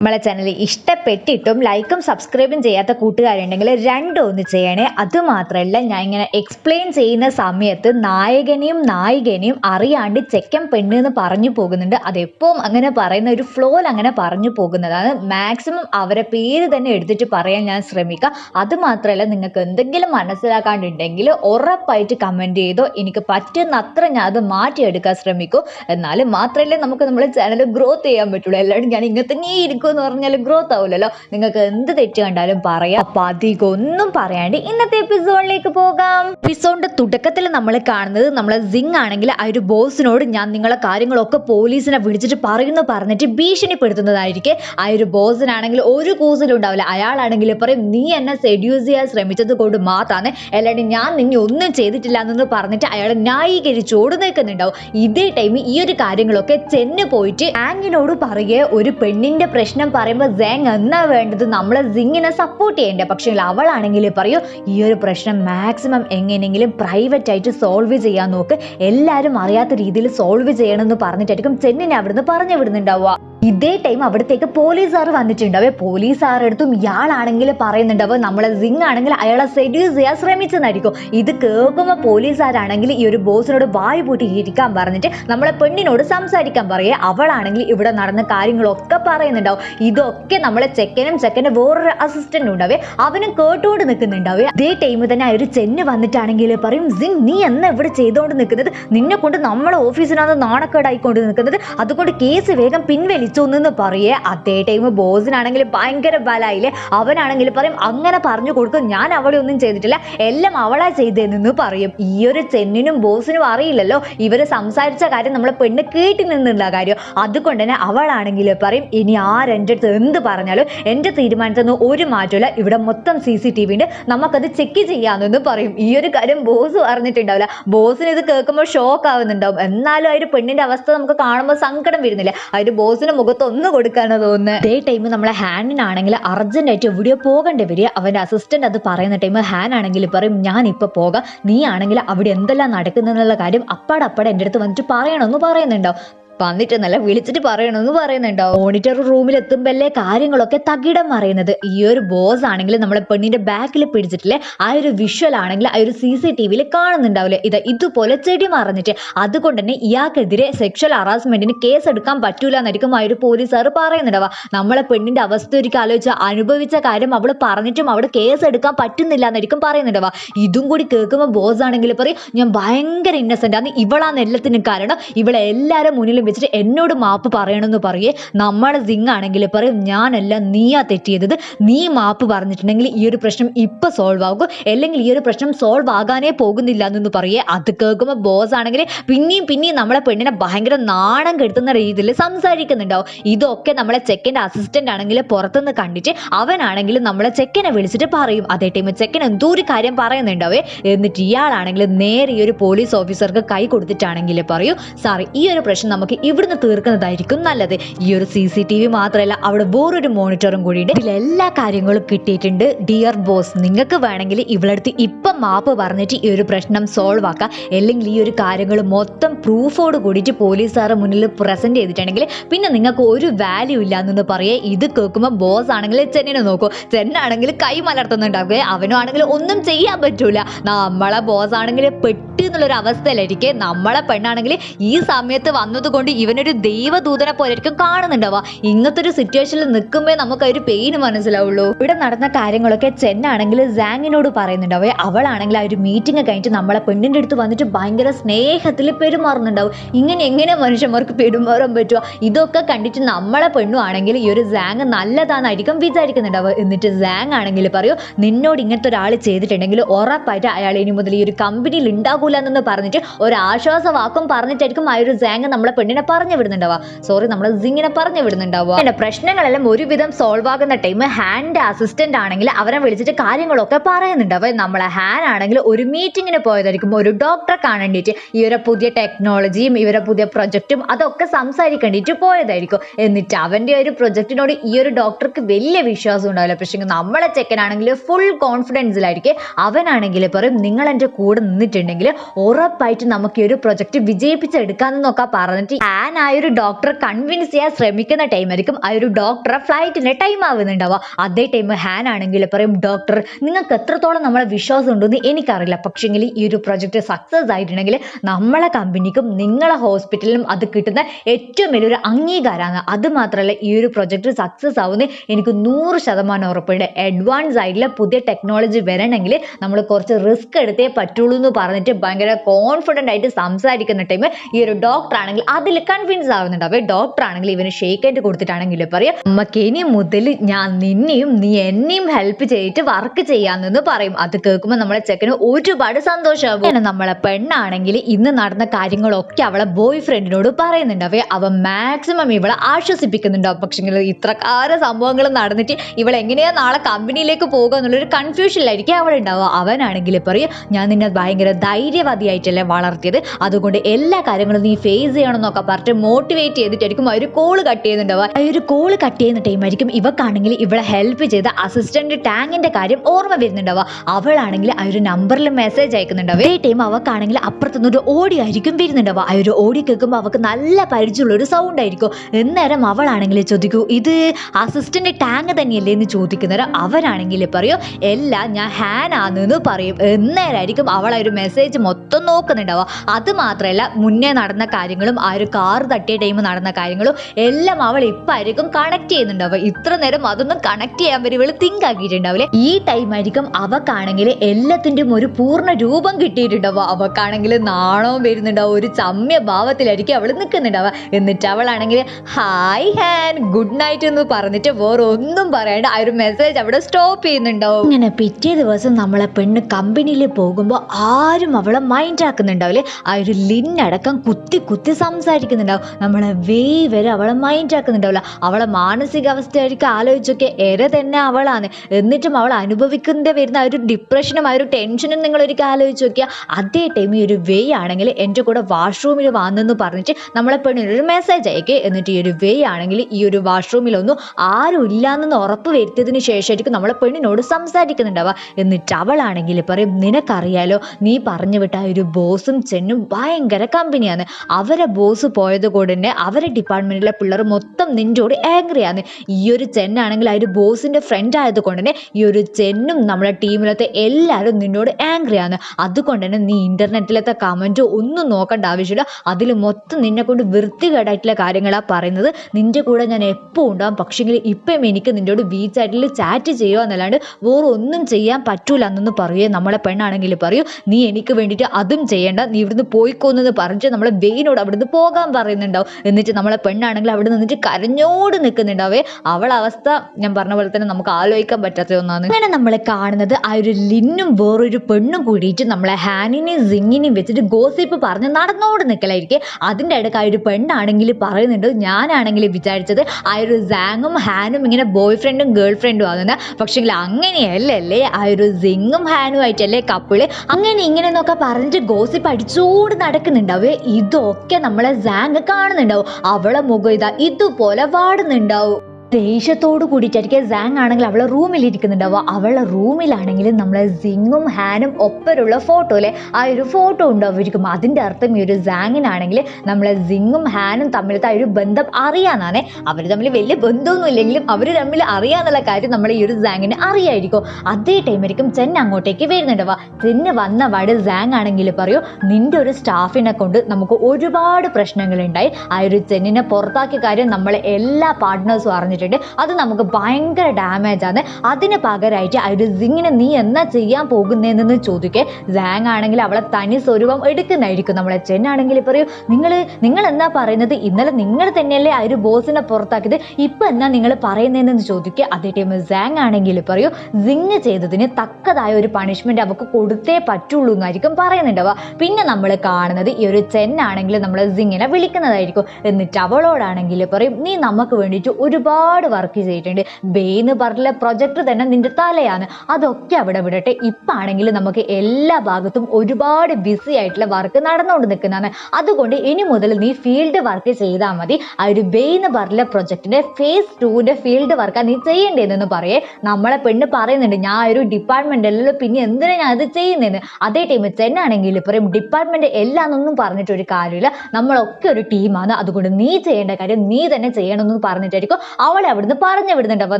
നമ്മളെ ചാനൽ ഇഷ്ടപ്പെട്ടിട്ടും ലൈക്കും സബ്സ്ക്രൈബും ചെയ്യാത്ത കൂട്ടുകാരുണ്ടെങ്കിൽ രണ്ടും ഒന്ന് ചെയ്യണേ. അതുമാത്രമല്ല ഞാൻ ഇങ്ങനെ എക്സ്പ്ലെയിൻ ചെയ്യുന്ന സമയത്ത് നായകനെയും നായികനെയും അറിയാണ്ട് ചെക്കൻ പെണ്ണ് എന്ന് പറഞ്ഞു പോകുന്നുണ്ട്. അതെപ്പോഴും അങ്ങനെ പറയുന്ന ഒരു ഫ്ലോയിൽ അങ്ങനെ പറഞ്ഞു പോകുന്നതാണ്. മാക്സിമം അവരെ പേര് തന്നെ എടുത്തിട്ട് പറയാൻ ഞാൻ ശ്രമിക്കാം. അതുമാത്രമല്ല നിങ്ങൾക്ക് എന്തെങ്കിലും മനസ്സിലാക്കാണ്ടുണ്ടെങ്കിൽ ഉറപ്പായിട്ട് കമന്റ് ചെയ്തോ. എനിക്ക് പറ്റുന്ന അത്ര ഞാൻ അത് മാറ്റിയെടുക്കാൻ ശ്രമിക്കും. എന്നാലും മാത്രമല്ലേ നമുക്ക് നമ്മുടെ ചാനൽ ഗ്രോത്ത് ചെയ്യാൻ പറ്റുള്ളൂ. എല്ലാവരും ഞാൻ ഇങ്ങനെ തന്നെ ഇരിക്കും എന്ന് പറഞ്ഞാലും ഗ്രോത്ത് ആവില്ലല്ലോ നിങ്ങൾക്ക് എന്ത് തെറ്റ് കണ്ടാലും പറയാം. അപ്പൊ അധികം ഒന്നും പറയാണ്ട് ഇന്നത്തെ എപ്പിസോഡിലേക്ക് പോകാം. എപ്പിസോഡിന്റെ തുടക്കത്തിൽ നമ്മൾ കാണുന്നത് നമ്മളെ സിംഗ് ആണെങ്കിൽ ആ ഒരു ബോസിനോട് ഞാൻ നിങ്ങളെ കാര്യങ്ങളൊക്കെ പോലീസിനെ വിളിച്ചിട്ട് പറയുന്നു പറഞ്ഞിട്ട് ഭീഷണിപ്പെടുത്തുന്നതായിരിക്കും. ആ ഒരു ബോസിനാണെങ്കിൽ ഒരു കൂസലും ഉണ്ടാവില്ല. അയാളാണെങ്കിൽ പറയും നീ എന്നെ സെഡ്യൂസ് ചെയ്യാൻ ശ്രമിച്ചത് കൊണ്ട് മാത്രമാണ് അല്ലാണ്ട് ഞാൻ നിന്നെ ഒന്നും ചെയ്തിട്ടില്ല എന്ന് പറഞ്ഞിട്ട് അയാൾ ന്യായീകരിച്ചോട് നിൽക്കുന്നുണ്ടാവും. ഇതേ ടൈമിൽ ഈ ഒരു കാര്യങ്ങളൊക്കെ ചെന്ന് പോയിട്ട് ആങ്ങിനോട് പറയുക ഒരു പെണ്ണിന്റെ പ്രശ്നം പറയുമ്പോൾ സെങ് എന്നാ വേണ്ടത്? നമ്മളെ സിങ്ങിനെ സപ്പോർട്ട് ചെയ്യണ്ടേ. പക്ഷേ അവളാണെങ്കിൽ പറയൂ ഈ ഒരു പ്രശ്നം മാക്സിമം എങ്ങനെയെങ്കിലും പ്രൈവറ്റ് ആയിട്ട് സോൾവ് ചെയ്യാൻ നോക്ക്. എല്ലാവരും അറിയാത്ത രീതിയിൽ സോൾവ് ചെയ്യണമെന്ന് പറഞ്ഞിട്ടായിരിക്കും ചെന്നിനെ അവിടുന്ന് പറഞ്ഞു വിടുന്നുണ്ടാവുക ഇതേ ടൈം അവിടത്തേക്ക് പോലീസുകാർ വന്നിട്ടുണ്ടാവേ പോലീസുകാരുടെ അടുത്തും ഇയാളാണെങ്കിൽ പറയുന്നുണ്ടാവും. നമ്മളെ സിംഗ് ആണെങ്കിൽ അയാളെ സെഡ്യൂസ് ചെയ്യാൻ ശ്രമിച്ചെന്നായിരിക്കും. ഇത് കേൾക്കുമ്പോൾ പോലീസുകാരാണെങ്കിൽ ഈ ഒരു ബോസിനോട് വായു പൂട്ടി ഇരിക്കാൻ പറഞ്ഞിട്ട് നമ്മളെ പെണ്ണിനോട് സംസാരിക്കാൻ പറയുക. അവളാണെങ്കിൽ ഇവിടെ നടന്ന കാര്യങ്ങളൊക്കെ പറയുന്നുണ്ടാവും. ഇതൊക്കെ നമ്മളെ ചെക്കനും ചെക്കന്റെ വേറൊരു അസിസ്റ്റന്റ് ഉണ്ടാവേ. അവനും കേട്ടുകൊണ്ട് നിൽക്കുന്നുണ്ടാവേ. അതേ ടൈമിൽ തന്നെ ആ ഒരു ചെന്ന് വന്നിട്ടാണെങ്കിൽ പറയും സിങ് നീ എന്നാ ഇവിടെ ചെയ്തുകൊണ്ട് നിൽക്കുന്നത്? നിന്നെ കൊണ്ട് നമ്മളെ ഓഫീസിനകത്ത് നാണക്കേടായിക്കൊണ്ട് നിൽക്കുന്നത്? അതുകൊണ്ട് കേസ് വേഗം പിൻവലിച്ചു എന്ന് പറയേ. അതേ ടൈം ബോസിനാണെങ്കിൽ ഭയങ്കര ബലായില്ലേ? അവനാണെങ്കിൽ പറയും അങ്ങനെ പറഞ്ഞു കൊടുക്കും. ഞാൻ അവളെ ഒന്നും ചെയ്തിട്ടില്ല. എല്ലാം അവളാ ചെയ്തതെന്ന് പറയും. ഈ ഒരു ചെന്നിനും ബോസിനും അറിയില്ലല്ലോ. ഇവർ സംസാരിച്ച കാര്യം നമ്മളെ പെണ്ണ് കേട്ടി നിന്നുള്ള കാര്യം. അതുകൊണ്ട് തന്നെ അവളാണെങ്കിൽ പറയും ഇനി ആരെന്റെ അടുത്ത് എന്ത് പറഞ്ഞാലും എന്റെ തീരുമാനത്തൊന്നും ഒരു മാറ്റമില്ല ഇവിടെ മൊത്തം സി സി ടി വി ഉണ്ട്. നമുക്കത് ചെക്ക് ചെയ്യാമെന്ന് പറയും. ഈ ഒരു കാര്യം ബോസ് പറഞ്ഞിട്ടുണ്ടാവില്ല. ബോസിന് ഇത് കേൾക്കുമ്പോൾ ഷോക്ക് ആവുന്നുണ്ടാവും. എന്നാലും ആ ഒരു പെണ്ണിന്റെ അവസ്ഥ നമുക്ക് കാണുമ്പോൾ സങ്കടം വരുന്നില്ല. ആ ഒരു ബോസിന് മുഖത്ത് ഒന്ന് കൊടുക്കാണ് തോന്നുന്നത് അതേ ടൈം നമ്മളെ ഹാനിനാണെങ്കിൽ അർജന്റ് ആയിട്ട് എവിടെയോ പോകേണ്ടി വരിക. അവന്റെ അസിസ്റ്റന്റ് അത് പറയുന്ന ടൈം ഹാൻ ആണെങ്കിൽ പറയും ഞാൻ ഇപ്പൊ പോകാം. നീ ആണെങ്കിൽ അവിടെ എന്തെല്ലാം നടക്കുന്നുള്ള കാര്യം അപ്പാടപ്പാടെ എന്റെ അടുത്ത് വന്നിട്ട് പറയണമെന്ന് പറയുന്നുണ്ടാവും. വന്നിട്ട് നല്ല വിളിച്ചിട്ട് പറയണമെന്ന് പറയുന്നുണ്ടോ. മോണിറ്റർ റൂമിൽ എത്തുമ്പല്ലേ കാര്യങ്ങളൊക്കെ തകിടം മറിയുന്നത്. ഈ ഒരു ബോസ് ആണെങ്കിൽ നമ്മളെ പെണ്ണിന്റെ ബാക്കിൽ പിടിച്ചിട്ടില്ലേ ആ ഒരു വിഷ്വൽ ആണെങ്കിൽ ആ ഒരു സി സി ടി വിയിൽ കാണുന്നുണ്ടാവില്ലേ? ഇത് ഇതുപോലെ ചെടി മറിഞ്ഞിട്ട്. അതുകൊണ്ട് തന്നെ ഇയാൾക്കെതിരെ സെക്ഷൽ ഹറാസ്മെന്റിന് കേസ് എടുക്കാൻ പറ്റൂല എന്നായിരിക്കും ആ ഒരു പോലീസുകാർ പറയുന്നുണ്ടാവുക. നമ്മളെ പെണ്ണിന്റെ അവസ്ഥ ഒരിക്കൽ ആലോചിച്ച് അനുഭവിച്ച കാര്യം അവൾ പറഞ്ഞിട്ടും അവിടെ കേസ് എടുക്കാൻ പറ്റുന്നില്ല എന്നായിരിക്കും പറയുന്നുണ്ടാവുക. ഇതും കൂടി കേൾക്കുമ്പോൾ ബോസ് ആണെങ്കിൽ പറയും ഞാൻ ഭയങ്കര ഇന്നസെന്റ് ആണ് ഇവളാണ് എല്ലാത്തിനും കാരണം. ഇവളെ എല്ലാവരും മുന്നിലും വെച്ചിട്ട് എന്നോട് മാപ്പ് പറയണമെന്ന് പറയേ. നമ്മൾ സിംഗ് ആണെങ്കിൽ പറയും ഞാനല്ല നീയാ തെറ്റിയത്. നീ മാപ്പ് പറഞ്ഞിട്ടുണ്ടെങ്കിൽ ഈ ഒരു പ്രശ്നം ഇപ്പം സോൾവ് ആകും. അല്ലെങ്കിൽ ഈ ഒരു പ്രശ്നം സോൾവ് ആകാനേ പോകുന്നില്ല എന്നൊന്ന് പറയേ. അത് കേൾക്കുമ്പോൾ ബോസ് ആണെങ്കിൽ പിന്നെയും പിന്നെയും നമ്മളെ പെണ്ണിനെ ഭയങ്കര നാണം കെടുത്തുന്ന രീതിയിൽ സംസാരിക്കുന്നുണ്ടാവും. ഇതൊക്കെ നമ്മളെ ചെക്കന്റെ അസിസ്റ്റന്റ് ആണെങ്കിൽ പുറത്തുനിന്ന് കണ്ടിട്ട് അവനാണെങ്കിൽ നമ്മളെ ചെക്കനെ വിളിച്ചിട്ട് പറയും. അതേ ടൈം ചെക്കൻ എന്തോ ഒരു കാര്യം പറയുന്നുണ്ടാവേ. എന്നിട്ട് ഇയാളാണെങ്കിൽ നേരെ ഈ ഒരു പോലീസ് ഓഫീസർക്ക് കൈ കൊടുത്തിട്ടാണെങ്കിൽ പറയൂ സാറി ഈ ഒരു പ്രശ്നം നമുക്ക് ഇവിടുന്ന് തീർക്കുന്നതായിരിക്കും നല്ലത്. ഈ ഒരു സി സി ടി വി മാത്രമല്ല അവിടെ വേറൊരു മോണിറ്ററും കൂടിയുണ്ട് ഇതിൽ എല്ലാ കാര്യങ്ങളും കിട്ടിയിട്ടുണ്ട്. ഡിയർ ബോസ് നിങ്ങൾക്ക് വേണമെങ്കിൽ ഇവളടുത്ത് ഇപ്പം മാപ്പ് പറഞ്ഞിട്ട് ഈ ഒരു പ്രശ്നം സോൾവ് ആക്കാം. അല്ലെങ്കിൽ ഈ ഒരു കാര്യങ്ങൾ മൊത്തം പ്രൂഫോട് കൂടിയിട്ട് പോലീസുകാരുടെ മുന്നിൽ പ്രസന്റ് ചെയ്തിട്ടുണ്ടെങ്കിൽ പിന്നെ നിങ്ങൾക്ക് ഒരു വാല്യൂ ഇല്ല എന്നൊന്ന് പറയേ. ഇത് കേൾക്കുമ്പോൾ ബോസ് ആണെങ്കിൽ ചെന്നിനെ നോക്കൂ. ചെന്നാണെങ്കിൽ കൈ മലർത്തുന്നുണ്ടാക്കുക അവനും ആണെങ്കിൽ ഒന്നും ചെയ്യാൻ പറ്റൂല. നമ്മളെ ബോസ് ആണെങ്കിൽ പെട്ട് എന്നുള്ളൊരു അവസ്ഥയിലായിരിക്കും. നമ്മളെ പെണ്ണാണെങ്കിൽ ഈ സമയത്ത് വന്നത് കൊണ്ട് ഇവനൊരു ദൈവദൂതനെ പോലെ ആയിരിക്കും കാണുന്നുണ്ടാവുക. ഇങ്ങനത്തെ ഒരു സിറ്റുവേഷനിൽ നിൽക്കുമ്പോൾ നമുക്ക് ഒരു പെയിൻ മനസ്സിലാവുള്ളൂ. ഇവിടെ നടന്ന കാര്യങ്ങളൊക്കെ ചെന്നാണെങ്കിൽ സാങ്ങിനോട് പറയുന്നുണ്ടാവേ അവളാണെങ്കിൽ ആ ഒരു മീറ്റിംഗ് കഴിഞ്ഞിട്ട് നമ്മളെ പെണ്ണിന്റെ അടുത്ത് വന്നിട്ട് ഭയങ്കര സ്നേഹത്തിൽ പെരുമാറുന്നുണ്ടാവും. ഇങ്ങനെ എങ്ങനെ മനുഷ്യന്മാർക്ക് പെരുമാറാൻ പറ്റുക ഇതൊക്കെ കണ്ടിട്ട് നമ്മളെ പെണ്ണുവാണെങ്കിൽ ഈ ഒരു സാങ് നല്ലതാണെന്നായിരിക്കും വിചാരിക്കുന്നുണ്ടാവുക. എന്നിട്ട് സാങ് ആണെങ്കിൽ പറയൂ നിന്നോട് ഇങ്ങനത്തെ ഒരാൾ ചെയ്തിട്ടുണ്ടെങ്കിൽ ഉറപ്പായിട്ട് അയാൾ ഇനി മുതൽ ഈ ഒരു കമ്പനിയിൽ ഉണ്ടാകൂല പറഞ്ഞിട്ട് ഒരു ആശ്വാസ വാക്കും പറഞ്ഞിട്ടായിരിക്കും ആ ഒരു സാങ് നമ്മളെ പെണ്ണിനെ പറഞ്ഞു വിടുന്നുണ്ടാവുക സോറി നമ്മൾ സിംഗിനെ പറഞ്ഞു വിടുന്നുണ്ടാവുക പിന്നെ പ്രശ്നങ്ങളെല്ലാം ഒരുവിധം സോൾവ് ആകുന്ന ടൈം ഹാൻഡ് അസിസ്റ്റന്റ് ആണെങ്കിൽ അവരെ വിളിച്ചിട്ട് കാര്യങ്ങളൊക്കെ പറയുന്നുണ്ടാവുക നമ്മളെ ഹാൻ ആണെങ്കിൽ ഒരു മീറ്റിങ്ങിന് പോയതായിരിക്കും. ഒരു ഡോക്ടറെ കാണേണ്ടിയിട്ട് ഇവരെ പുതിയ ടെക്നോളജിയും ഇവരെ പുതിയ പ്രൊജക്റ്റും അതൊക്കെ സംസാരിക്കേണ്ടിയിട്ട് പോയതായിരിക്കും. എന്നിട്ട് അവന്റെ ഒരു പ്രൊജക്റ്റിനോട് ഈ ഒരു ഡോക്ടർക്ക് വലിയ വിശ്വാസം ഉണ്ടാവില്ല. പക്ഷേ നമ്മളെ ചെക്കനാണെങ്കിൽ ഫുൾ കോൺഫിഡൻസിലായിരിക്കും അവനാണെങ്കിൽ പറയും നിങ്ങൾ എന്റെ കൂടെ നിന്നിട്ടുണ്ടെങ്കിൽ ഉറപ്പായിട്ട് നമുക്ക് ഈ ഒരു പ്രൊജക്റ്റ് വിജയിപ്പിച്ചെടുക്കാമെന്നൊക്കെ പറഞ്ഞിട്ട് എന്നിട്ട് ആൻ ആ ഒരു ഡോക്ടറെ കൺവിൻസ് ചെയ്യാൻ ശ്രമിക്കുന്ന ടൈം ആയിരിക്കും. ആ ഒരു ഡോക്ടറെ ഫ്ലൈറ്റിന്റെ ടൈം ആവുന്നുണ്ടാവുക. അതേ ടൈം ഹാൻ ആണെങ്കിൽ പറയും ഡോക്ടർ നിങ്ങൾക്ക് എത്രത്തോളം നമ്മളെ വിശ്വാസം ഉണ്ടെന്ന് എനിക്കറിയില്ല. പക്ഷേങ്കിൽ ഈ ഒരു പ്രൊജക്ട് സക്സസ് ആയിട്ടുണ്ടെങ്കിൽ നമ്മളെ കമ്പനിക്കും നിങ്ങളെ ഹോസ്പിറ്റലിനും അത് കിട്ടുന്ന ഏറ്റവും വലിയൊരു അംഗീകാരമാണ്. അത് മാത്രമല്ല ഈ ഒരു പ്രൊജക്ട് സക്സസ് ആവുന്ന എനിക്ക് നൂറ് ശതമാനം ഉറപ്പുണ്ട്. അഡ്വാൻസ് ആയിട്ടുള്ള പുതിയ ടെക്നോളജി വരണമെങ്കിൽ നമ്മൾ കുറച്ച് റിസ്ക് എടുത്തേ പറ്റുള്ളൂ എന്ന് പറഞ്ഞിട്ട് ഭയങ്കര കോൺഫിഡന്റ് ആയിട്ട് സംസാരിക്കുന്ന ടൈം ഈ ഒരു ഡോക്ടർ ആണെങ്കിൽ അതിൽ കൺവിൻസ് ആവുന്നുണ്ട്. അപ്പോൾ ഡോക്ടർ ആണെങ്കിൽ ഇവന് ഷേക്ക് ആയിട്ട് കൊടുത്തിട്ടാണെങ്കിൽ പറയാം അമ്മയ്ക്ക് ഇനി മുതൽ ഞാൻ നിന്നെയും നീ എന്നെയും ഹെൽപ്പ് ചെയ്തിട്ട് വർക്ക് ചെയ്യാമെന്ന് പറയും. അത് കേൾക്കുമ്പോൾ നമ്മളെ ചെക്കന് ഒരുപാട് സന്തോഷമാകും നമ്മളെ പെണ്ണാണെങ്കിൽ ഇന്ന് നടന്ന കാര്യങ്ങളൊക്കെ അവളെ ബോയ് ഫ്രണ്ടിനോട് പറയുന്നുണ്ട്. അവയെ അവ മാക്സിമം ഇവളെ ആശ്വസിപ്പിക്കുന്നുണ്ടാവും പക്ഷെങ്കിൽ ഇത്രക്കാര സംഭവങ്ങൾ നടന്നിട്ട് ഇവൾ എങ്ങനെയാ നാളെ കമ്പനിയിലേക്ക് പോകുക എന്നുള്ളൊരു കൺഫ്യൂഷനിലായിരിക്കും അവൾ ഉണ്ടാവുക. അവനാണെങ്കിൽ പറയും ഞാൻ നിന്നെ ഭയങ്കര ധൈര്യവാദിയായിട്ടല്ലേ വളർത്തിയത്. അതുകൊണ്ട് എല്ലാ കാര്യങ്ങളും നീ ഫേസ് ചെയ്യണം എന്നൊക്കെ പറഞ്ഞിട്ട് മോട്ടിവേറ്റ് ചെയ്തിട്ടായിരിക്കും ഒരു കോൾ കട്ട് ചെയ്യുന്നുണ്ടാവുക. ആ ഒരു കോൾ കട്ട് ചെയ്യുന്ന ടൈമായിരിക്കും ഇവക്കാണെങ്കിൽ ഇവളെ ഹെൽപ്പ് ചെയ്ത അസിസ്റ്റന്റ് ടാങ്ങിന്റെ കാര്യം ഓർമ്മ വരുന്നുണ്ടാവുക. അവളാണെങ്കിൽ ആ ഒരു നമ്പറിൽ മെസ്സേജ് അയക്കുന്നുണ്ടാവുക. ഈ ടൈം അവക്കാണെങ്കിൽ അപ്പുറത്തുനിന്ന് ഒരു ഓഡിയോ ആയിരിക്കും വരുന്നുണ്ടാവുക. ആ ഒരു ഓഡിയോ കേൾക്കുമ്പോൾ അവക്ക് നല്ല പരിചയമുള്ള ഒരു സൗണ്ട് ആയിരിക്കും. എന്നേരം അവളാണെങ്കിൽ ചോദിക്കൂ ഇത് അസിസ്റ്റന്റ് ടാങ് തന്നെയല്ലേ? എന്ന് ചോദിക്കുന്നേരം അവരാണെങ്കിൽ പറയും എല്ലാം ഞാൻ ഹാൻ ആണെന്ന് പറയും. എന്നേരായിരിക്കും അവൾ ആ ഒരു മെസ്സേജ് മൊത്തം നോക്കുന്നുണ്ടാവുക. അത് മാത്രമല്ല മുന്നേ നടന്ന കാര്യങ്ങളും ആ ഒരു കാർ തട്ടിയ ടൈം നടന്ന കാര്യങ്ങളും എല്ലാം അവൾ ഇപ്പം ആയിരിക്കും കണക്ട് ചെയ്യുന്നുണ്ടാവുക. ഇത്ര നേരം അതൊന്നും കണക്ട് ചെയ്യാൻ വരെ ഇവൾ തിങ്ക് ആക്കിയിട്ടുണ്ടാവില്ലേ. ഈ ടൈം ആയിരിക്കും അവക്കാണെങ്കിൽ എല്ലാത്തിന്റെയും ഒരു പൂർണ രൂപം കിട്ടിയിട്ടുണ്ടാവുക. അവക്കാണെങ്കിൽ നാണവും വരുന്നുണ്ടാവും. ഒരു ചമ്യ ഭാവത്തിലായിരിക്കും അവൾ നിൽക്കുന്നുണ്ടാവുക. എന്നിട്ട് അവളാണെങ്കിൽ ഹായ് ഹാൻ ഗുഡ് നൈറ്റ് എന്ന് പറഞ്ഞിട്ട് വേറെ ഒന്നും പറയാണ്ട് ആ ഒരു മെസ്സേജ് അവിടെ സ്റ്റോപ്പ് ചെയ്യുന്നുണ്ടാവും. ഇങ്ങനെ പിറ്റേ ദിവസം നമ്മളെ പെണ്ണ് കമ്പനിയിൽ പോകുമ്പോൾ ആരും അവളെ മൈൻഡ് ആക്കുന്നുണ്ടാവില്ലേ. ആ ഒരു ലിന്നടക്കം കുത്തി കുത്തി സംസാരിക്കുന്നുണ്ടാവും നമ്മളെ വേ വരെ അവളെ മൈൻഡ് ആക്കുന്നുണ്ടാവില്ല. അവളെ മാനസികാവസ്ഥയായിരിക്കും ആലോചിച്ചൊക്കെ എര തന്നെ അവളാണ്. എന്നിട്ടും അവൾ അനുഭവിക്കുന്നതിന്റെ വരുന്ന ആ ഒരു ഡിപ്രഷനും ആ ഒരു ടെൻഷനും നിങ്ങൾ ഒരിക്കൽ ആലോചിച്ച് നോക്കിയാൽ അതേ ടൈം ഈ ഒരു വേ ആണെങ്കിൽ എന്റെ കൂടെ വാഷ്റൂമിൽ വന്നെന്ന് പറഞ്ഞിട്ട് നമ്മളെ പെണ്ണിന് ഒരു മെസ്സേജ് അയക്കേ. എന്നിട്ട് ഈ ഒരു വേ ആണെങ്കിൽ ഈ ഒരു വാഷ്റൂമിലൊന്നും ആരും ഇല്ലാന്നെന്ന് ഉറപ്പ് വരുത്തിയതിന് ശേഷമായിരിക്കും നമ്മളെ പെണ്ണിനോട് സംസാരിക്കുന്നുണ്ടാവുക. എന്നിട്ട് അവളാണെങ്കിൽ പറയും നിനക്കറിയാലോ നീ പറഞ്ഞു വിട്ട ആ ഒരു ബോസും ചെന്നും ഭയങ്കര കമ്പനിയാണ് അവരെ ബോസ് പോയത് കൊണ്ട് തന്നെ അവരെ ഡിപ്പാർട്ട്മെന്റിലെ പിള്ളേർ മൊത്തം നിന്റോട് ആംഗ്രിയാണ് ഈ ഒരു ചെന്നാണെങ്കിൽ ആ ഒരു ബോസിന്റെ ഫ്രണ്ട് ആയതുകൊണ്ട് തന്നെ ഈ ഒരു ചെന്നും നമ്മുടെ ടീമിലത്തെ എല്ലാവരും നിന്നോട് ആംഗ്രിയാണ് അതുകൊണ്ട് തന്നെ നീ ഇന്റർനെറ്റിലത്തെ കമന്റ് ഒന്നും നോക്കേണ്ട ആവശ്യമില്ല. അതിൽ മൊത്തം നിന്നെ കൊണ്ട് വൃത്തികേടായിട്ടുള്ള കാര്യങ്ങളാണ് പറയുന്നത്. നിന്റെ കൂടെ ഞാൻ എപ്പോൾ ഉണ്ടാകും പക്ഷേങ്കിൽ ഇപ്പം എനിക്ക് നിന്നോട് വീച്ചാറ്റിൽ ചാറ്റ് ചെയ്യുക എന്നല്ലാണ്ട് വേറെ ഒന്നും ചെയ്യാൻ പറ്റൂല എന്നൊന്ന് പറയുകയും നമ്മളെ പെണ്ണാണെങ്കിൽ പറയൂ. നീ എനിക്ക് വേണ്ടിയിട്ട് അതും ചെയ്യേണ്ട. നീ ഇവിടുന്ന് പോയിക്കോന്നെന്ന് പറഞ്ഞിട്ട് നമ്മളെ വെയിനോട് അവിടുന്ന് പോകാൻ പറയുന്നുണ്ടാവും. എന്നിട്ട് നമ്മളെ പെണ്ണാണെങ്കിൽ അവിടെ നിന്നിട്ട് കരഞ്ഞോട് നിൽക്കുന്നുണ്ടാവേ. അവളെ അവസ്ഥ ഞാൻ പറഞ്ഞ പോലെ തന്നെ നമുക്ക് ആലോചിക്കാൻ പറ്റാത്ത ഒന്നാണ്. അങ്ങനെ നമ്മളെ കാണുന്നത് ആ ഒരു ലിന്നും വേറൊരു പെണ്ണും കൂടിയിട്ട് നമ്മളെ ഹാനിനെയും സിങ്ങിനെയും വെച്ചിട്ട് ഗോസിപ്പ് പറഞ്ഞ് നടന്നോട് നിൽക്കലായിരിക്കും അതിന്റെ ഇടയ്ക്ക് ആ ഒരു പെണ്ണാണെങ്കിൽ പറയുന്നുണ്ട് ഞാനാണെങ്കിൽ വിചാരിച്ചത് ആ ഒരു സാങ്ങും ഹാനും ഇങ്ങനെ ബോയ് ഫ്രണ്ടും ഗേൾ ഫ്രണ്ടും ആകുന്ന പക്ഷേങ്കിൽ അങ്ങനെയല്ലല്ലേ? ആ ഒരു സിങ്ങും ഹാനും ആയിട്ടല്ലേ കപ്പിൾ? അങ്ങനെ ഇങ്ങനെ എന്നൊക്കെ പറഞ്ഞിട്ട് ഗോസിപ്പ് അടിച്ചോട് നടക്കുന്നുണ്ടാവേ. ഇതൊക്കെ നമ്മളെ സാങ് കാണുന്നുണ്ടാവും. അവളെ മുഖം ഇതാ ഇതുപോലെ വാടുന്നുണ്ടാവും. ദേഷ്യത്തോട് കൂടിയിട്ടായിരിക്കും സാങ് ആണെങ്കിൽ അവളെ റൂമിൽ ഇരിക്കുന്നുണ്ടാവുക. അവളെ റൂമിലാണെങ്കിൽ നമ്മളെ സിങ്ങും ഹാനും ഒപ്പരുള്ള ഫോട്ടോ അല്ലേ ആ ഒരു ഫോട്ടോ ഉണ്ടാവുമായിരിക്കും. അതിന്റെ അർത്ഥം ഈ ഒരു സാങ്ങിനാണെങ്കിൽ നമ്മളെ സിങ്ങും ഹാനും തമ്മിലത്തെ ആ ഒരു ബന്ധം അറിയാന്നാണ്. അവർ തമ്മിൽ വലിയ ബന്ധമൊന്നും ഇല്ലെങ്കിലും അവർ തമ്മിൽ അറിയാന്നുള്ള കാര്യം നമ്മൾ ഈ ഒരു സാങ്ങിന് അറിയായിരിക്കും. അതേ ടൈമായിരിക്കും ചെന്ന അങ്ങോട്ടേക്ക് വരുന്നുണ്ടാവുക. ചെന്ന് വന്ന വട് സാങ് ആണെങ്കിൽ പറയൂ നിന്റെ ഒരു സ്റ്റാഫിനെ കൊണ്ട് നമുക്ക് ഒരുപാട് പ്രശ്നങ്ങളുണ്ടായി. ആ ഒരു ചെന്നിനെ പുറത്താക്കിയ കാര്യം നമ്മളെ എല്ലാ പാർട്ട്നേഴ്സും അറിഞ്ഞിട്ടുണ്ട് അത് നമുക്ക് ഭയങ്കര ഡാമേജ് ആണ്. അതിന് പകരമായിട്ട് ആ ഒരു സിങ്ങിനെ നീ എന്നാ ചെയ്യാൻ പോകുന്നതെന്ന് ചോദിക്കെ. സാങ് ആണെങ്കിൽ അവളെ തനി സ്വരൂപം എടുക്കുന്നതായിരിക്കും. നമ്മളെ ചെന്നാണെങ്കിൽ പറയൂ നിങ്ങൾ നിങ്ങൾ എന്നാ പറയുന്നത്? ഇന്നലെ നിങ്ങൾ തന്നെയല്ലേ ആ ഒരു ബോസിനെ പുറത്താക്കിയത്? ഇപ്പം എന്നാ നിങ്ങൾ പറയുന്നതെന്ന് ചോദിക്കുക അതേ ടൈം സാങ് ആണെങ്കിൽ പറയൂ സിങ് ചെയ്തതിന് തക്കതായ ഒരു പണിഷ്മെന്റ് അവൾക്ക് കൊടുത്തേ പറ്റുള്ളൂ എന്നായിരിക്കും പറയുന്നുണ്ടാവുക പിന്നെ നമ്മൾ കാണുന്നത് ഈ ഒരു ചെന്നാണെങ്കിൽ നമ്മൾ സിങ്ങിനെ വിളിക്കുന്നതായിരിക്കും. എന്നിട്ട് അവളോടാണെങ്കിൽ പറയും നീ നമുക്ക് വേണ്ടിയിട്ട് ഒരുപാട് ഒരുപാട് വർക്ക് ചെയ്തിട്ടുണ്ട്. ബേന്ന് പറഞ്ഞ പ്രൊജക്ട് തന്നെ നിന്റെ തലയാണ്. അതൊക്കെ അവിടെ വിടട്ടെ. ഇപ്പം ആണെങ്കിൽ നമുക്ക് എല്ലാ ഭാഗത്തും ഒരുപാട് ബിസി ആയിട്ടുള്ള വർക്ക് നടന്നുകൊണ്ട് നിൽക്കുന്നതാണ്. അതുകൊണ്ട് ഇനി മുതൽ നീ ഫീൽഡ് വർക്ക് ചെയ്താൽ മതി. ആ ഒരു ബേന്ന് പറഞ്ഞ പ്രൊജക്ടിന്റെ ഫേസ് ടൂവിന്റെ ഫീൽഡ് വർക്കാണ് നീ ചെയ്യേണ്ടതെന്ന് പറയേ. നമ്മളെ പെണ്ണ് പറയുന്നുണ്ട് ഞാൻ ഒരു ഡിപ്പാർട്ട്മെന്റിലല്ലോ പിന്നെ എന്തിനാ ഞാൻ അത് ചെയ്യുന്നതെന്ന്? അതേ ടൈം ചെന്നാണെങ്കിൽ പറയും ഡിപ്പാർട്ട്മെന്റ് എല്ലാന്നൊന്നും പറഞ്ഞിട്ട് ഒരു കാര്യമില്ല. നമ്മളൊക്കെ ഒരു ടീമാണ് അതുകൊണ്ട് നീ ചെയ്യേണ്ട കാര്യം നീ തന്നെ ചെയ്യണമെന്ന് പറഞ്ഞിട്ടായിരിക്കും. അവളെ അവിടുന്ന് പറഞ്ഞു വിടുന്നുണ്ട്. അപ്പൊ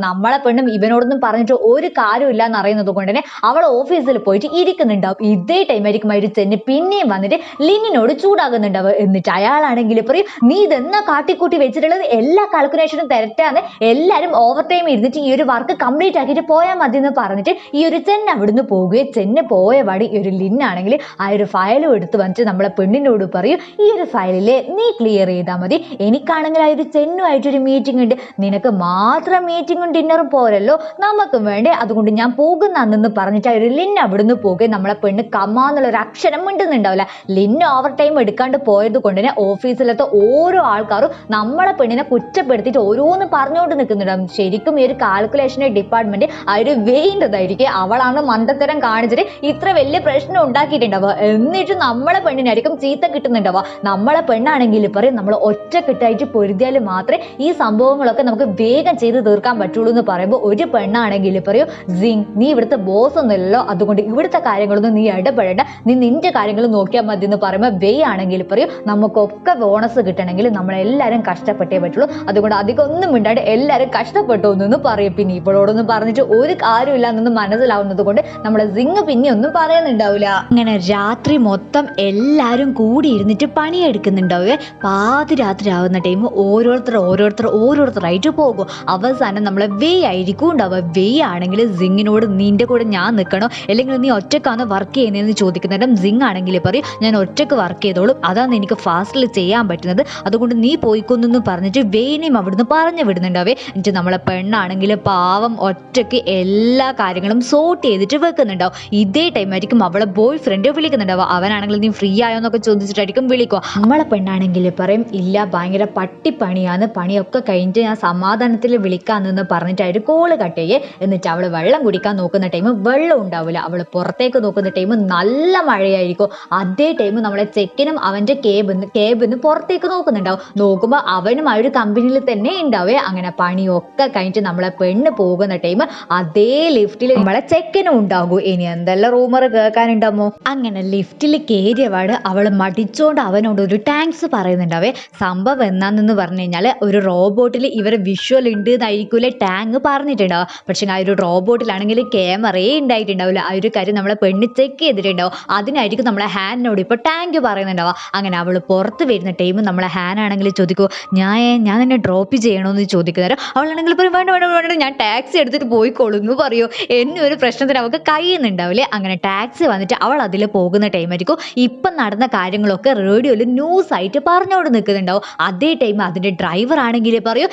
നമ്മളെ പെണ്ണും ഇവനോടൊന്നും പറഞ്ഞിട്ട് ഒരു കാര്യമില്ല എന്ന് അറിയുന്നത് കൊണ്ട് തന്നെ അവൾ ഓഫീസിൽ പോയിട്ട് ഇരിക്കുന്നുണ്ടാവും. ഇതേ ടൈം ആയിരിക്കും അവർ ചെന്ന് പിന്നെയും വന്നിട്ട് ലിനിനോട് ചൂടാകുന്നുണ്ടാവും എന്നിട്ട് അയാളാണെങ്കിൽ പറയും നീ ഇതെന്നാ കാട്ടിക്കൂട്ടി വെച്ചിട്ടുള്ളത്? എല്ലാ കാൽക്കുലേഷനും തെറ്റാണ് എല്ലാവരും ഓവർ ടൈം ഇരുന്നിട്ട് ഈ ഒരു വർക്ക് കംപ്ലീറ്റ് ആക്കിയിട്ട് പോയാൽ മതി എന്ന് പറഞ്ഞിട്ട് ഈ ഒരു ചെന്ന അവിടുന്ന് പോകുകയും ചെന്ന് പോയ പാടി ഈ ഒരു ലിന്നാണെങ്കിൽ ആ ഒരു ഫയലും എടുത്ത് വന്നിട്ട് നമ്മളെ പെണ്ണിനോട് പറയും ഈ ഒരു ഫയലിലെ നീ ക്ലിയർ ചെയ്താൽ മതി. എനിക്കാണെങ്കിൽ ആ ഒരു ചെന്നുമായിട്ടൊരു മീറ്റിംഗ് ഉണ്ട്. നിനക്ക് മാത്രം മീറ്റിങ്ങും ഡിന്നറും പോരല്ലോ. നമുക്കും വേണ്ടേ. അതുകൊണ്ട് ഞാൻ പോകുന്നെന്ന് പറഞ്ഞിട്ട് ആ ഒരു ലിൻ അവിടുന്ന് പോകുകയും നമ്മളെ പെണ്ണ് കമ്മാന്നുള്ള ഒരു അക്ഷരം മിണ്ടുന്നുണ്ടാവില്ല. ലിൻ ഓവർ ടൈം എടുക്കാണ്ട് പോയത് കൊണ്ട് തന്നെ ഓഫീസിലത്തെ ഓരോ ആൾക്കാരും നമ്മളെ പെണ്ണിനെ കുറ്റപ്പെടുത്തിയിട്ട് ഓരോന്ന് പറഞ്ഞുകൊണ്ട് നിൽക്കുന്നുണ്ടാവും. ശരിക്കും ഈ ഒരു കാൽക്കുലേഷന്റെ ഡിപ്പാർട്ട്മെന്റ് ഒരു വേണ്ടതായിരിക്കും അവളാണ് മണ്ടത്തരം കാണിച്ചിട്ട് ഇത്ര വലിയ പ്രശ്നം ഉണ്ടാക്കിയിട്ടുണ്ടാവുക. എന്നിട്ട് നമ്മളെ പെണ്ണിനായിരിക്കും ചീത്ത കിട്ടുന്നുണ്ടാവുക. നമ്മളെ പെണ്ണാണെങ്കിൽ പറയും നമ്മൾ ഒറ്റക്കെട്ടായിട്ട് പൊരുതിയാൽ മാത്രമേ ഈ സംഭവങ്ങളൊക്കെ നമുക്ക് വേഗം ചെയ്ത് തീർക്കാൻ പറ്റുള്ളൂ എന്ന് പറയുമ്പോൾ ഒരു പെണ്ണാണെങ്കിൽ പറയും സിങ് നീ ഇവിടുത്തെ ബോസ് ഒന്നുമല്ലോ അതുകൊണ്ട് ഇവിടുത്തെ കാര്യങ്ങളൊന്നും നീ ഇടപെടേണ്ട. നീ നിന്റെ കാര്യങ്ങൾ നോക്കിയാൽ മതി എന്ന് പറയുമ്പോൾ വേ ആണെങ്കിൽ പറയും നമുക്കൊക്കെ ബോണസ് കിട്ടണമെങ്കിൽ നമ്മളെല്ലാവരും കഷ്ടപ്പെട്ടേ പറ്റുള്ളൂ. അതുകൊണ്ട് അധികം ഒന്നും മിണ്ടാണ്ട് എല്ലാവരും കഷ്ടപ്പെട്ടു എന്ന് പറയും. പിന്നെ ഇവളോടൊന്നും പറഞ്ഞിട്ട് ഒരു കാര്യമില്ല എന്നൊന്നും മനസ്സിലാവുന്നത് കൊണ്ട് നമ്മളെ സിങ് പിന്നെ ഒന്നും പറയുന്നുണ്ടാവില്ല അങ്ങനെ രാത്രി മൊത്തം എല്ലാവരും കൂടി ഇരുന്നിട്ട് പണിയെടുക്കുന്നുണ്ടാവുക പാതിരാത്രി ആവുന്ന ടൈം ഓരോരുത്തർ ഓരോരുത്തർ ഓരോരുത്തരായിട്ട് പോകും അവസാനം നമ്മളെ വേ ആയിരിക്കും ഉണ്ടാവുക. വേ ആണെങ്കിൽ സിങ്ങിനോട് നിന്റെ കൂടെ ഞാൻ നിൽക്കണോ? അല്ലെങ്കിൽ നീ ഒറ്റക്കാണ് വർക്ക് ചെയ്യുന്നതെന്ന് ചോദിക്കുന്നിടം സിങ് ആണെങ്കിൽ പറയും ഞാൻ ഒറ്റയ്ക്ക് വർക്ക് ചെയ്തോളും. അതാണ് എനിക്ക് ഫാസ്റ്റിൽ ചെയ്യാൻ പറ്റുന്നത്. അതുകൊണ്ട് നീ പോയിക്കൊന്നു പറഞ്ഞിട്ട് വേനെയും അവിടുന്ന് പറഞ്ഞു വിടുന്നുണ്ടാവേ. എന്നിട്ട് നമ്മളെ പെണ്ണാണെങ്കിൽ പാവം ഒറ്റയ്ക്ക് എല്ലാ കാര്യങ്ങളും സോർട്ട് ചെയ്തിട്ട് വെക്കുന്നുണ്ടാവും. ഇതേ ടൈം ആയിരിക്കും അവളെ ബോയ് ഫ്രണ്ട് വിളിക്കുന്നുണ്ടാവുക. അവനാണെങ്കിൽ നീ ഫ്രീ ആയോ എന്നൊക്കെ ചോദിച്ചിട്ടായിരിക്കും വിളിക്കുക. നമ്മളെ പെണ്ണാണെങ്കിൽ പറയും ഇല്ല ഭയങ്കര പട്ടിപ്പണിയാണ്. പണിയൊക്കെ കഴിഞ്ഞിട്ട് ഞാൻ സമാധാനത്തിൽ വിളിക്കാമെന്ന് പറഞ്ഞിട്ട് അവർ കോൾ കട്ട് ചെയ്യേ. എന്നിട്ട് അവൾ വെള്ളം കുടിക്കാൻ നോക്കുന്ന ടൈം വെള്ളം ഉണ്ടാവില്ല അവൾ പുറത്തേക്ക് നോക്കുന്ന ടൈം നല്ല മഴയായിരിക്കും. അതേ ടൈം നമ്മളെ ചെക്കിനും അവന്റെ കേബിന്ന് കേബിന്ന് പുറത്തേക്ക് നോക്കുന്നുണ്ടാവും. നോക്കുമ്പോൾ അവനും ആ ഒരു കമ്പനിയിൽ തന്നെ ഉണ്ടാവേ. അങ്ങനെ പണിയൊക്കെ കഴിഞ്ഞിട്ട് നമ്മളെ പെണ്ണ് പോകുന്ന ടൈം അതേ ലിഫ്റ്റിൽ നമ്മളെ ചെക്കനും ഉണ്ടാകും. ഇനി എന്തെല്ലാം റൂമർ കേൾക്കാനുണ്ടാമോ അങ്ങനെ ലിഫ്റ്റിൽ കയറിയ പാട് അവൾ മടിച്ചോണ്ട് അവനോട് ഒരു താങ്ക്സ് പറയുന്നുണ്ടാവേ. സംഭവം എന്നാന്ന് പറഞ്ഞു കഴിഞ്ഞാൽ ഒരു റോബോട്ടിൽ ഇവരെ വിഷ്വൽ ഉണ്ട് എന്നായിരിക്കില്ല ടാങ് പറഞ്ഞിട്ടുണ്ടാവുക. പക്ഷേ ആ ഒരു റോബോട്ടിലാണെങ്കിൽ ക്യാമറയെ ഉണ്ടായിട്ടുണ്ടാവില്ല. ആ ഒരു കാര്യം നമ്മളെ പെണ്ണ് ചെക്ക് ചെയ്തിട്ടുണ്ടാവും. അതിനായിരിക്കും നമ്മളെ ഹാനിനോട് ഇപ്പോൾ ടാങ്ക് പറയുന്നുണ്ടാവുക. അങ്ങനെ അവൾ പുറത്ത് വരുന്ന ടൈം നമ്മളെ ഹാനാണെങ്കിൽ ചോദിക്കുമോ ഞാൻ ഞാൻ എന്നെ ഡ്രോപ്പ് ചെയ്യണമെന്ന് ചോദിക്കുന്നേരം അവളാണെങ്കിൽ പറയും വേണ്ട വേണ്ട വേണ്ട ഞാൻ ടാക്സി എടുത്തിട്ട് പോയിക്കോളൂ എന്ന് പറയോ. എന്നൊരു പ്രശ്നത്തിന് അവൾക്ക് കഴിയുന്നുണ്ടാവില്ലേ അങ്ങനെ ടാക്സി വന്നിട്ട് അവൾ അതിൽ പോകുന്ന ടൈമായിരിക്കും ഇപ്പം നടന്ന കാര്യങ്ങളൊക്കെ റേഡിയോയിൽ ന്യൂസ് ആയിട്ട് പറഞ്ഞുകൊണ്ട് നിൽക്കുന്നുണ്ടാവും. അതേ ടൈം അതിന്റെ ഡ്രൈവർ ആണെങ്കിൽ പറയൂ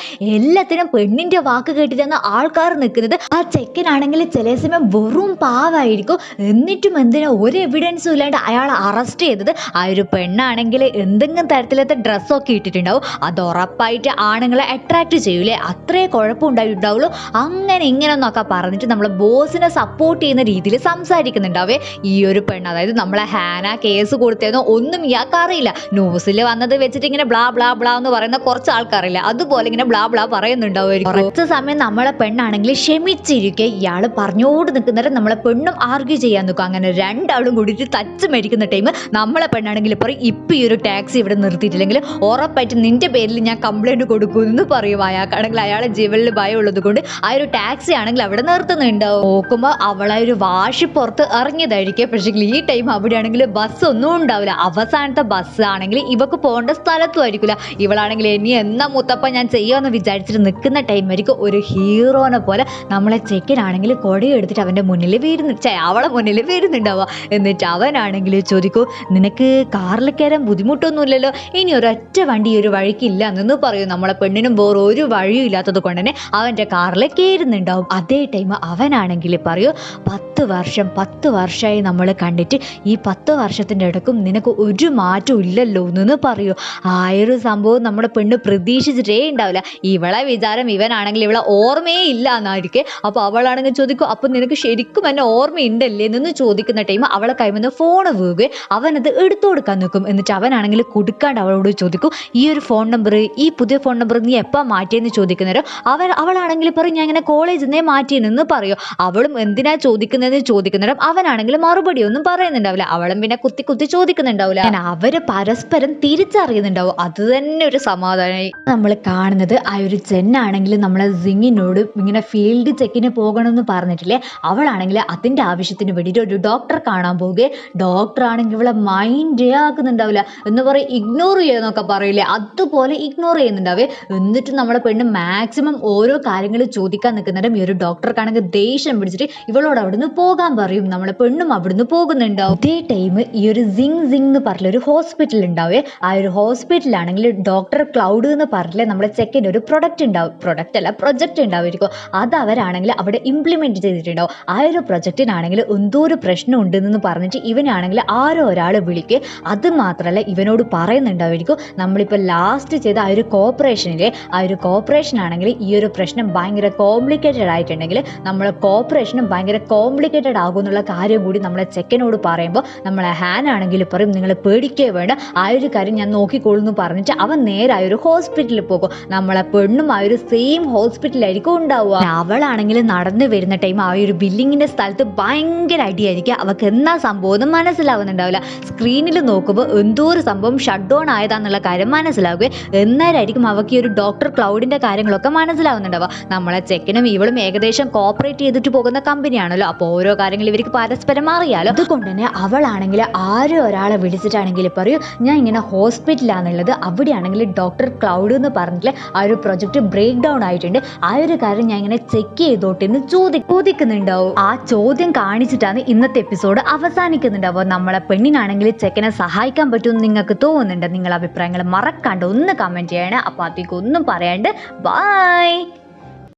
എല്ലാത്തിനും പെണ്ണിന്റെ വാക്ക് കേട്ടിട്ടാണ് ആൾക്കാർ നിൽക്കുന്നത് ആ ചെക്കനാണെങ്കിൽ ചില സമയം വെറും പാവായിരിക്കും. എന്നിട്ടും എന്തിനാ ഒരു എവിഡൻസും ഇല്ലാണ്ട് അയാളെ അറസ്റ്റ് ചെയ്തത്? ആ ഒരു പെണ്ണാണെങ്കിൽ എന്തെങ്കിലും തരത്തിലത്തെ ഡ്രസ്സൊക്കെ ഇട്ടിട്ടുണ്ടാവും. അത് ഉറപ്പായിട്ട് ആണുങ്ങളെ അട്രാക്ട് ചെയ്യൂലേ? അത്രേ കുഴപ്പമുണ്ടായിട്ടുണ്ടാവുള്ളൂ അങ്ങനെ ഇങ്ങനെ എന്നൊക്കെ പറഞ്ഞിട്ട് നമ്മളെ ബോസിനെ സപ്പോർട്ട് ചെയ്യുന്ന രീതിയിൽ സംസാരിക്കുന്നുണ്ടാവേ. ഈ ഒരു പെണ്ണ് അതായത് നമ്മളെ ഹാന കേസ് കൊടുത്തതെന്നോ ഒന്നും ഇയാൾക്ക് അറിയില്ല. ന്യൂസിൽ വന്നത് വെച്ചിട്ട് ഇങ്ങനെ ബ്ലാ ബ്ലാ ബ്ലാ എന്ന് പറയുന്ന കുറച്ച് ആൾക്കാരില്ല? അതുപോലെ ഇങ്ങനെ ബ്ലാ ബ്ലാ പറയുന്നുണ്ടാവുമായിരിക്കും. കുറച്ച് സമയം നമ്മളെ പെണ്ണാണെങ്കിൽ ക്ഷമിച്ചിരിക്കെ ഇയാൾ പറഞ്ഞോട് നിൽക്കുന്നവരെ നമ്മളെ പെണ്ണും ആർഗ്യൂ ചെയ്യാൻ നിൽക്കും. അങ്ങനെ രണ്ടാളും കൂടിയിട്ട് തച്ച് മേടിക്കുന്ന ടൈം നമ്മളെ പെണ്ണാണെങ്കിൽ പറയും ഇപ്പം ഈ ഒരു ടാക്സി ഇവിടെ നിർത്തിയിട്ടില്ലെങ്കിൽ ഉറപ്പായിട്ട് നിന്റെ പേരിൽ ഞാൻ കംപ്ലൈന്റ് കൊടുക്കുമെന്ന് പറയും അയാൾക്കാണെങ്കിൽ അയാളെ ജീവനിൽ ഭയമുള്ളത് കൊണ്ട് ആ ഒരു ടാക്സി ആണെങ്കിൽ അവിടെ നിർത്തുന്നുണ്ടാവും. നോക്കുമ്പോൾ അവളെ ഒരു വാശി പുറത്ത് ഇറങ്ങിയതായിരിക്കും പക്ഷേ ഈ ടൈം അവിടെയാണെങ്കിൽ ബസ് ഒന്നും ഉണ്ടാവില്ല. അവസാനത്തെ ബസ് ആണെങ്കിൽ ഇവക്ക് പോകേണ്ട സ്ഥലത്തും ആയിരിക്കില്ല. ഇവളാണെങ്കിൽ ഇനി എന്നാ മുത്തപ്പ ഞാൻ ചെയ്യുമെന്ന് വിചാരിച്ചിട്ട് നിൽക്കുന്ന ടൈം ആയിരിക്കും ഒരു ഹീറോനെ പോലെ നമ്മളെ ചെക്കനാണെങ്കിൽ കൊടയെടുത്തിട്ട് അവന്റെ മുന്നിൽ വീരുന്നു ചേ അവളെ മുന്നിൽ വീരുന്നുണ്ടാവുക എന്നിട്ട് അവനാണെങ്കിൽ ചോദിക്കൂ നിനക്ക് കാറിൽ കയറാൻ ബുദ്ധിമുട്ടൊന്നുമില്ലല്ലോ? ഇനി ഒരൊറ്റ വണ്ടി ഒരു വഴിക്കില്ല എന്ന് പറയും. നമ്മളെ പെണ്ണിനും വേറെ ഒരു വഴിയും ഇല്ലാത്തത് കൊണ്ട് തന്നെ അവന്റെ കാറിൽ കയറുന്നുണ്ടാവും. അതേ ടൈം അവനാണെങ്കിൽ പറയൂ പത്ത് വർഷം പത്ത് വർഷമായി നമ്മൾ കണ്ടിട്ട് ഈ പത്ത് വർഷത്തിന്റെ ഇടക്കും നിനക്ക് ഒരു മാറ്റവും ഇല്ലല്ലോ എന്ന് പറയൂ. ആ ഒരു സംഭവം നമ്മുടെ പെണ്ണ് പ്രതീക്ഷിച്ചിട്ടേ ഉണ്ടാവില്ല. ഇവളെ വിചാരം ഇവനാണെങ്കിൽ ഇവളെ ഓർമ്മയേ ഇല്ല എന്നായിരിക്കും. അപ്പോൾ അവളാണെങ്കിൽ ചോദിക്കും അപ്പം നിനക്ക് ശരിക്കും എന്നെ ഓർമ്മയുണ്ടല്ലേ? എന്ന് ചോദിക്കുന്ന ടൈം അവളെ കൈമെന്ന് ഫോൺ വീഴുകയും അവനത് എടുത്തു കൊടുക്കാൻ നിൽക്കും. എന്നിട്ട് അവനാണെങ്കിൽ കൊടുക്കാണ്ട് അവളോട് ചോദിക്കും ഈ ഒരു ഫോൺ നമ്പർ ഈ പുതിയ ഫോൺ നമ്പർ നീ എപ്പോൾ മാറ്റിയെന്ന്? ചോദിക്കുന്നവരോ അവൻ അവളാണെങ്കിൽ പറയും ഞാൻ ഇങ്ങനെ കോളേജിൽ നിന്നേ മാറ്റിയെന്ന് പറയും. അവളും എന്തിനാ ചോദിക്കുന്നതെന്ന് ചോദിക്കുന്നവരും അവനാണെങ്കിൽ മറുപടി ഒന്നും പറയുന്നുണ്ടാവില്ല. അവളും പിന്നെ കുത്തി കുത്തി ചോദിക്കുന്നുണ്ടാവില്ല. അവർ പരസ്പരം തിരിച്ചറിയുന്നുണ്ടാവും. അത് തന്നെ ഒരു സമാധാനമായി നമ്മൾ കാണുന്നത് ആ ഒരു ചെന്നാണെങ്കിൽ നമ്മളെ സിങ്ങിനോട് ഇങ്ങനെ ഫീൽഡ് ചെക്കിന് പോകണമെന്ന് പറഞ്ഞിട്ടില്ലേ? അവളാണെങ്കിൽ അതിന്റെ ആവശ്യത്തിന് വേണ്ടിയിട്ട് ഒരു ഡോക്ടറെ കാണാൻ പോകുകയെ ഡോക്ടർ ആണെങ്കിൽ ഇവളെ മൈൻഡേ ആക്കുന്നുണ്ടാവില്ല. എന്ന് പറയും ഇഗ്നോർ ചെയ്യുന്നൊക്കെ പറയില്ലേ? അതുപോലെ ഇഗ്നോർ ചെയ്യുന്നുണ്ടാവേ. എന്നിട്ട് നമ്മളെ പെണ്ണ് മാക്സിമം ഓരോ കാര്യങ്ങൾ ചോദിക്കാൻ നിൽക്കുന്നുണ്ടും ഈ ഒരു ഡോക്ടർക്കാണെങ്കിൽ ദേഷ്യം പിടിച്ചിട്ട് ഇവളോട് അവിടുന്ന് പോകാൻ പറയും. നമ്മളെ പെണ്ണും അവിടുന്ന് പോകുന്നുണ്ടാവും. ഇതേ ടൈം ഈ ഒരു സിങ് സിങ് എന്ന് പറഞ്ഞ ഒരു ഹോസ്പിറ്റൽ ഉണ്ടാവേ. ആ ഒരു ഹോസ്പിറ്റലാണെങ്കിൽ ഡോക്ടർ ക്ലൗഡ് എന്ന് പറഞ്ഞില്ലേ നമ്മുടെ ചെക്കിന്റെ ഒരു പ്രൊഡക്റ്റ് ഉണ്ടാവും പ്രൊഡക്റ്റ് അല്ല പ്രൊജക്റ്റ് ഉണ്ടാവുമായിരിക്കും. അത് അവരാണെങ്കിൽ അവിടെ ഇംപ്ലിമെന്റ് ചെയ്തിട്ടുണ്ടാവും. ആ ഒരു പ്രൊജക്റ്റിനാണെങ്കിൽ എന്തോ ഒരു പ്രശ്നം ഉണ്ടെന്ന് പറഞ്ഞിട്ട് ഇവനാണെങ്കിൽ ആരോ ഒരാൾ വിളിക്കുക അത് മാത്രമല്ല ഇവനോട് പറയുന്നുണ്ടാവുമായിരിക്കും. നമ്മളിപ്പോൾ ലാസ്റ്റ് ചെയ്ത ആ ഒരു കോപ്പറേഷനിലെ ആ ഒരു കോപ്പറേഷൻ ആണെങ്കിൽ ഈ ഒരു പ്രശ്നം ഭയങ്കര കോംപ്ലിക്കേറ്റഡ് ആയിട്ടുണ്ടെങ്കിൽ നമ്മളെ കോപ്പറേഷനും ഭയങ്കര കോംപ്ലിക്കേറ്റഡ് ആകും എന്നുള്ള കാര്യം കൂടി നമ്മളെ ചെക്കനോട് പറയുമ്പോൾ നമ്മളെ ഹാൻ ആണെങ്കിൽ പറയും നിങ്ങൾ പേടിക്കേ വേണ്ട. ആ ഒരു കാര്യം ഞാൻ നോക്കിക്കോളൂ എന്ന് പറഞ്ഞിട്ട് അവൻ നേരെ ആ ഒരു ഹോസ്പിറ്റലിൽ പോകും. നമ്മളെ പെണ്ണും ആ ഒരു സെയിം ഹോസ്പിറ്റലായിരിക്കും ഉണ്ടാവുക. അവളാണെങ്കിൽ നടന്നു വരുന്ന ടൈം ആ ഒരു ബില്ലിങ്ങിന്റെ സ്ഥലത്ത് ഭയങ്കര അടിയായിരിക്കും. അവൾക്ക് എന്നാ സംഭവം മനസ്സിലാവുന്നുണ്ടാവില്ല. സ്ക്രീനിൽ നോക്കുമ്പോൾ എന്തോ ഒരു സംഭവം ഷട്ട് ഡൗൺ ആയതാന്നുള്ള കാര്യം മനസ്സിലാവുകയും എന്നാലായിരിക്കും അവൾക്ക് ഈ ഒരു ഡോക്ടർ ക്ലൗഡിന്റെ കാര്യങ്ങളൊക്കെ മനസ്സിലാവുന്നുണ്ടാവുക. നമ്മളെ ചെക്കനും ഇവളും ഏകദേശം കോപ്പറേറ്റ് ചെയ്തിട്ട് പോകുന്ന കമ്പനിയാണല്ലോ അപ്പോൾ ഓരോ കാര്യങ്ങൾ ഇവർക്ക് പരസ്പരം അറിയാലോ. അതുകൊണ്ട് തന്നെ അവളാണെങ്കിൽ ആരും ഒരാളെ വിളിച്ചിട്ടാണെങ്കിൽ പറയൂ ഞാൻ ഇങ്ങനെ ഹോസ്പിറ്റലാണുള്ളത് അവിടെയാണെങ്കിൽ ഡോക്ടർ ക്ലൗഡ് എന്ന് പറഞ്ഞിട്ട് ആ ഒരു പ്രൊജക്ട് ബ്രേക്ക് ഡൗൺ ആയിട്ടുണ്ട്. ആ ഒരു കാര്യം ഞാൻ ഇങ്ങനെ ചെക്ക് ചെയ്തോട്ടെ എന്ന് ചോദി ചോദിക്കുന്നുണ്ടാവും. ആ ചോദ്യം കാണിച്ചിട്ടാണ് ഇന്നത്തെ എപ്പിസോഡ് അവസാനിക്കുന്നുണ്ടാവുക. നമ്മളെ പെണ്ണിനാണെങ്കിൽ ചെക്കനെ സഹായിക്കാൻ പറ്റുമെന്ന് നിങ്ങൾക്ക് തോന്നുന്നുണ്ട്. നിങ്ങളുടെ അഭിപ്രായങ്ങൾ മറക്കാണ്ട് ഒന്ന് കമന്റ് ചെയ്യണേ. അപ്പോൾ അതിക്കൊന്നും പറയാണ്ട് ബൈ